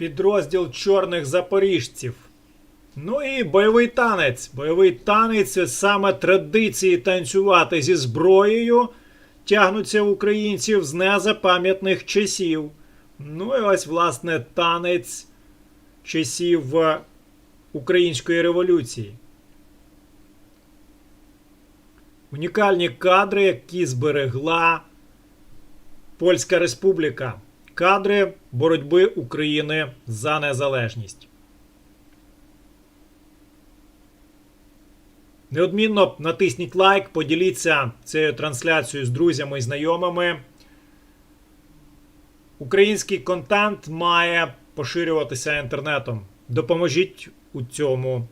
підрозділ чорних запоріжців. Ну і бойовий танець. Бойовий танець це саме традиції танцювати зі зброєю. Тягнуться українців з незапам'ятних часів. Ну і ось, власне, танець часів е, Української революції. Унікальні кадри, які зберегла Польська Республіка. Кадри боротьби України за незалежність. Неодмінно натисніть лайк, поділіться цією трансляцією з друзями і знайомими. Український контент має поширюватися інтернетом. Допоможіть у цьому